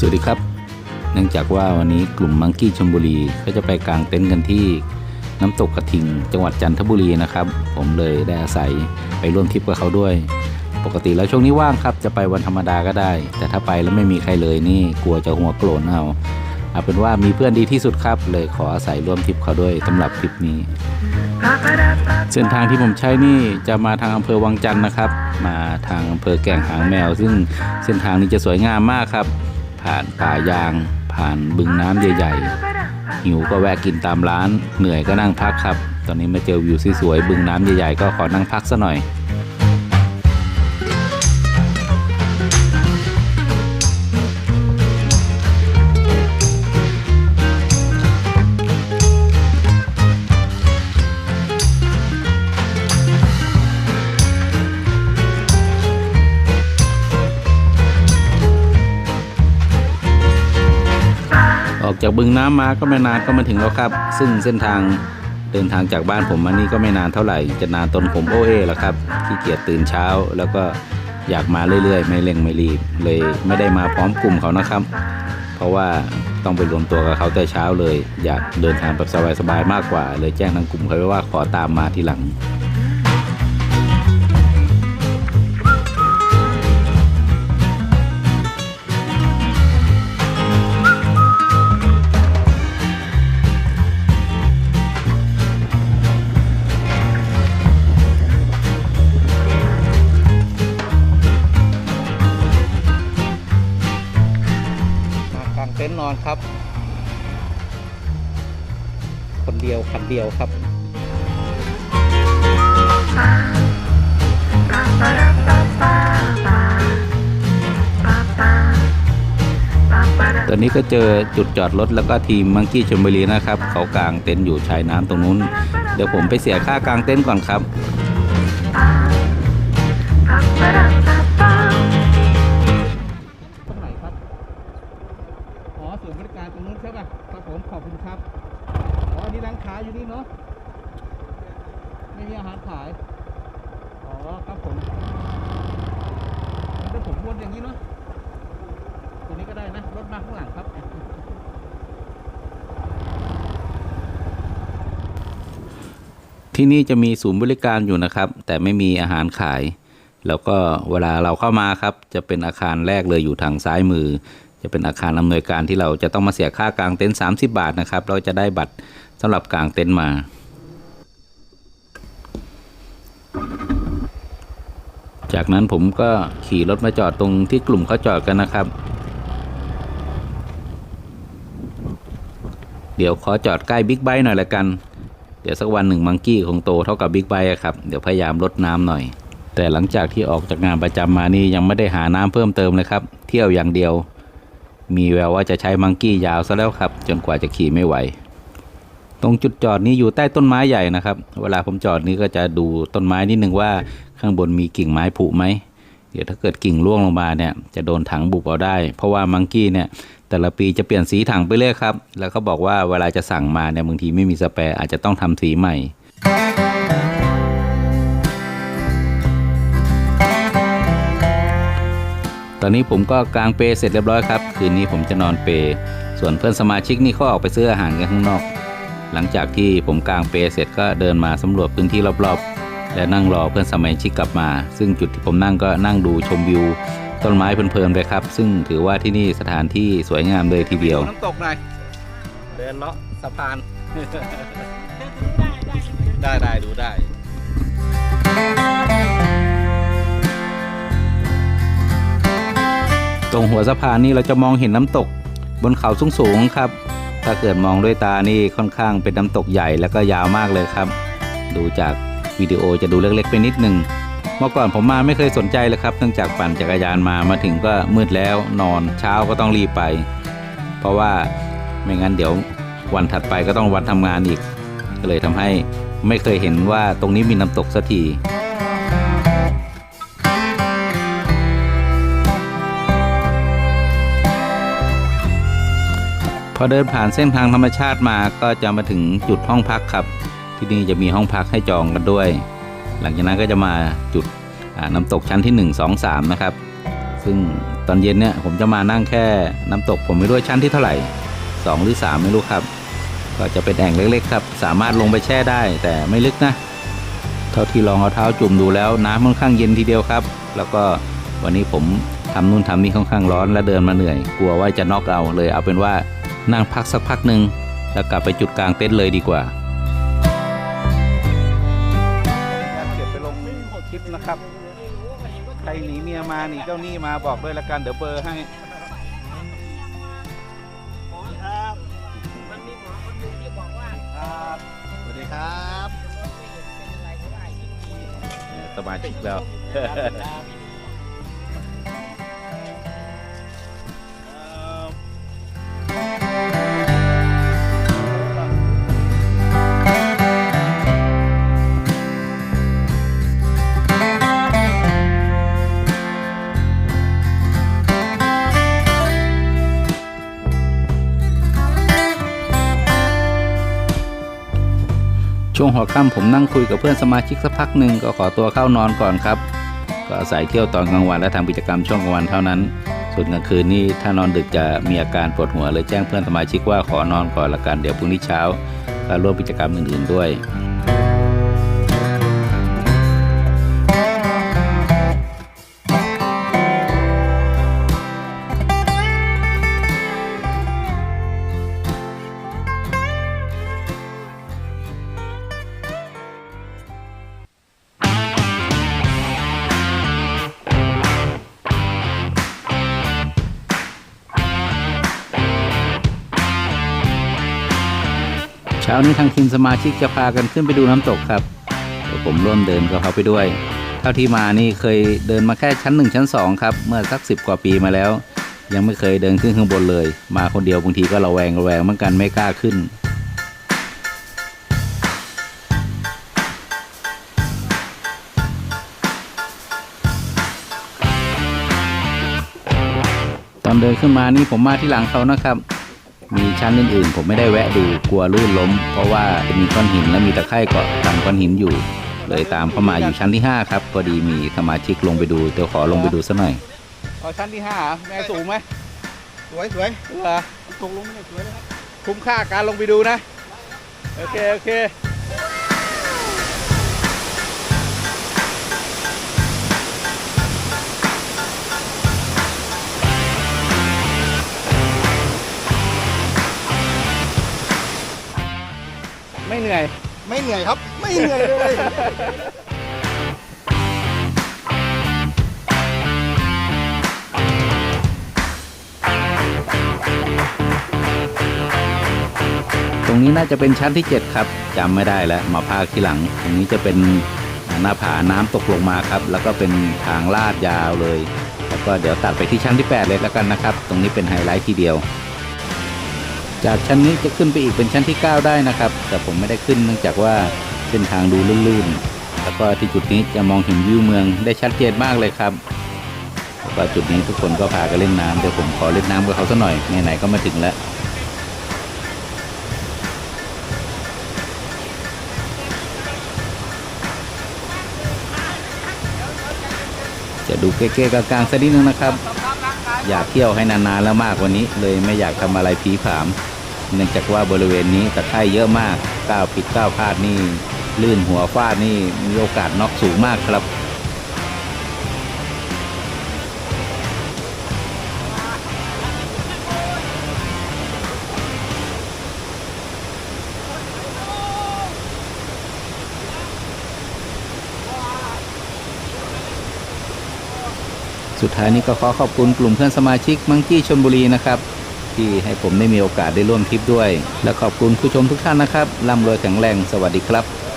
สวัสดีครับ เนื่องจากว่าวันนี้กลุ่มมังกี้ชลบุรีเขาจะไปกางเต็นท์กันที่น้ำตกกระทิง จังหวัดจันทบุรีนะครับ ผมเลยได้อาศัยไปร่วมทริปกับเขาด้วย ปกติแล้วช่วงนี้ว่างครับ จะไปวันธรรมดาก็ได้ แต่ถ้าไปแล้วไม่มีใครเลยนี่กลัวจะหัวโกรนเอาเอาเป็นว่ามีเพื่อนดีที่สุดครับ เลยขออาศัยร่วมทริปเขาด้วยสำหรับทริปนี้ เส้นทางที่ผมใช้นี่จะมาทางอำเภอวังจันทร์นะครับ มาทางอำเภอแก่งหางแมว ซึ่งเส้นทางนี้จะสวยงามมากครับ ผ่านป่ายาง ผ่านบึงน้ำใหญ่ๆ หิวก็แวะกินตามร้าน เหนื่อยก็นั่งพักครับ ตอนนี้มาเจอวิวสวยๆบึงน้ำใหญ่ๆก็ขอนั่งพักซะหน่อย จากบึงน้ำมาก็ไม่นานก็มาถึงแล้วครับ ซึ่งเส้นทางเดินทางจากบ้านผมมานี่ก็ไม่นานเท่าไหร่ จะนานตนผมโอเอแล้วครับขี้เกียจตื่นเช้า แล้วก็อยากมาเรื่อยๆ ไม่เร่งไม่รีบ เลยไม่ได้มาพร้อมกลุ่มเขานะครับ เพราะว่าต้องไปรวมตัวกับเขาแต่เช้าเลย อยากเดินทางแบบสบายๆมากกว่า เลยแจ้งทางกลุ่มเขาไว้ว่าขอตามมาทีหลัง นท์นอนครับ คนเดียวคันเดียวครับตอนนี้ก็เจอจุดจอดรถแล้วก็ทีมมังกี้ชมบุรีนะครับ เขากางเต็นท์อยู่ชายน้ำตรงนู้น เดี๋ยวผมไปเสียค่ากางเต็นท์ก่อนครับ ค้าอยู่นี่เนาะไม่มีอาหารขาย อ๋อครับผมงั้นเดี๋ยวผมวนอย่างนี้เนาะตรงนี้ก็ได้นะ รถมาข้างหลังครับที่นี่จะมีศูนย์บริการอยู่นะครับ แต่ไม่มีอาหารขาย แล้วก็เวลาเราเข้ามาครับ จะเป็นอาคารแรกเลยอยู่ทางซ้ายมือ จะเป็นอาคารอำนวยการที่เราจะต้องมาเสียค่ากางเต็นท์30 บาทนะครับ เราจะได้บัตร สำหรับกางเต็นท์มา จากนั้นผมก็ขี่รถมาจอดตรงที่กลุ่มเขาจอดกันนะครับ เดี๋ยวขอจอดใกล้บิ๊กไบค์หน่อยละกัน เดี๋ยวสักวันหนึ่งมังกี้คงโตเท่ากับบิ๊กไบค์ครับ เดี๋ยวพยายามลดน้ำหน่อย แต่หลังจากที่ออกจากงานประจำมานี่ยังไม่ได้หาน้ำเพิ่มเติมเลยครับ เที่ยวอย่างเดียว มีแววว่าจะใช้มังกี้ยาวซะแล้วครับ จนกว่าจะขี่ไม่ไหว ตรงจุดจอดนี้อยู่ใต้ต้นไม้ใหญ่นะครับ เวลาผมจอดนี้ก็จะดูต้นไม้นิดนึงว่าข้างบนมีกิ่งไม้ผุไหมเดี๋ยวถ้าเกิดกิ่งร่วงลงมาเนี่ยจะโดนถังบุบเอาได้ เพราะว่ามังกี้เนี่ยแต่ละปีจะเปลี่ยนสีถังไปเรื่อยครับ แล้วเขาบอกว่าเวลาจะสั่งมาเนี่ยบางทีไม่มีสแปร์อาจจะต้องทำสีใหม่ตอนนี้ผมก็กางเปเสร็จเรียบร้อยครับ คืนนี้ผมจะนอนเป ส่วนเพื่อนสมาชิกนี่เขาออกไปซื้ออาหารกันข้างนอก หลังจากที่ผมกางเปเสร็จก็เดินมาสำรวจพื้นที่รอบๆ และนั่งรอเพื่อนสมาชิกกลับมา ซึ่งจุดที่ผมนั่งก็นั่งดูชมวิว ต้นไม้เพลินๆไปครับ ซึ่งถือว่าที่นี่สถานที่สวยงามเลยทีเดียว น้ำตกหน่อยเดินเลาะสะพาน ได้ได้ดูได้ตรงหัวสะพานนี่เราจะมองเห็นน้ำตกบนเขาสูงๆครับ ถ้าเกิดมองด้วยตานี่ค่อนข้างเป็นน้ำตกใหญ่แล้วก็ยาวมากเลยครับ ดูจากวิดีโอจะดูเล็กๆไปนิดหนึ่งเมื่อก่อนผมมาไม่เคยสนใจเลยครับเนื่องจากปั่นจักรยานมามาถึงก็มืดแล้วนอนเช้าก็ต้องรีบไป เพราะว่าไม่งั้นเดี๋ยววันถัดไปก็ต้องวันทำงานอีกก็เลยทำให้ไม่เคยเห็นว่าตรงนี้มีน้ำตกสักที พอเดินผ่านเส้นทางธรรมชาติมาก็จะมาถึงจุดห้องพักครับ ที่นี่จะมีห้องพักให้จองกันด้วย หลังจากนั้นก็จะมาจุดน้ำตกชั้นที่ 1 2 3 นะครับ ซึ่งตอนเย็นเนี่ยผมจะมานั่งแค่น้ำตกผมไม่รู้ชั้นที่เท่าไหร่ 2 หรือ 3 ไม่รู้ครับ ก็จะเป็นแอ่งเล็กๆครับ สามารถลงไปแช่ได้แต่ไม่ลึกนะ เท่าที่ลองเอาเท้าจุ่มดูแล้วน้ำค่อนข้างเย็นทีเดียวครับ แล้วก็วันนี้ผมทำนู่นทำนี่ค่อนข้างร้อนและเดินมาเหนื่อย กลัวว่าจะน็อกเอาเลยเอาเป็นว่า นั่งพักสักพักหนึ่งแล้วกลับไปจุดกลางเต็นท์เลยดีกว่าเก็บไปลงคลิปนะครับ ใครหนีเมียมาหนีเจ้าหนี้มาบอกด้วยละกันเดี๋ยวเบอร์ให้ครับมันมีหมอคนหนึ่งที่บอกว่าครับสวัสดีครับรถไม่เห็นเป็นอะไรเพราะว่ายิ่งมีสมาชิกแล้ว หัวค่ำผมนั่งคุยกับเพื่อนสมาชิกสักพักหนึ่งก็ขอตัวเข้านอนก่อนครับ ก็อาศัยเที่ยวตอนกลางวันและทำกิจกรรมช่วงกลางวันเท่านั้น ส่วนกลางคืนนี่ถ้านอนดึกจะมีอาการปวดหัวเลยแจ้งเพื่อนสมาชิกว่าขอนอนก่อนละกันเดี๋ยวพรุ่งนี้เช้าก็ร่วมกิจกรรมอื่นๆด้วย ช้านี้ทางทีมสมาชิกจะพากันขึ้นไปดูน้ำตกครับเดี๋ยวผมร่วมเดินกับเขาไปด้วย เท่าที่มานี่เคยเดินมาแค่ชั้นหนึ่งชั้นสองครับ เมื่อสักสิบกว่าปีมาแล้ว ยังไม่เคยเดินขึ้นข้างบนเลย มาคนเดียวบางทีก็ระแวงระแวงเหมือนกันไม่กล้าขึ้นตอนเดินขึ้นมานี่ผมมาที่หลังเขานะครับ มีชั้นอื่นๆ ผมไม่ได้แวะดูกลัวลื่นล้ม เพราะว่ามีก้อนหินและมีตะไคร่เกาะตามก้อนหินอยู่ เลยตามเข้ามาอยู่ชั้นที่ 5 ครับพอดีมีสมาชิกลงไปดูเดี๋ยวขอลงไปดูสักหน่อยเอาชั้นที่ห้าแม่สูงไหมสวยสวยเหรอตกลงไม่ได้สวยเลยครับ คุ้มค่าการลงไปดูนะ โอเค โอเค นื่อย ไม่เหนื่อยครับ ไม่เหนื่อยเลยตรงนี้น่าจะเป็นชั้นที่ 7 ครับจำไม่ได้แล้วมาภาคที่หลัง ตรงนี้จะเป็นหน้าผาน้ำตกลงมาครับ แล้วก็เป็นทางลาดยาวเลย แล้วก็เดี๋ยวตัดไปที่ชั้นที่ 8 เลยแล้วกันนะครับ ตรงนี้เป็นไฮไลท์ทีเดียว จากชั้นนี้จะขึ้นไปอีกเป็นชั้นที่ 9 ได้นะครับ แต่ผมไม่ได้ขึ้นเนื่องจากว่าเส้นทางดูลื่นๆ แล้วก็ที่จุดนี้จะมองเห็นวิวเมืองได้ชัดเจนมากเลยครับแล้วก็จุดนี้ทุกคนก็พากันเล่นน้ำเดี๋ยวผมขอเล่นน้ำกับเขาสักหน่อยไหนๆก็มาถึงแล้วจะดูเก๊ๆกลางๆสักนิดนึงนะครับ อยากเที่ยวให้นานๆแล้วมากกว่านี้ เลยไม่อยากทำอะไรผีผาม เนื่องจากว่าบริเวณนี้ตะไคร่เยอะมากก้าวผิดก้าวพลาดนี่ลื่นหัวฟาดนี่มีโอกาสน็อกสูงมากครับสุดท้ายนี้ก็ขอขอบคุณกลุ่มเพื่อนสมาชิกมังกี้ชนบุรีนะครับ ที่ให้ผมได้มีโอกาสได้ร่วมทริปด้วย และขอบคุณผู้ชมทุกท่านนะครับร่ำรวยแข็งแรงสวัสดีครับ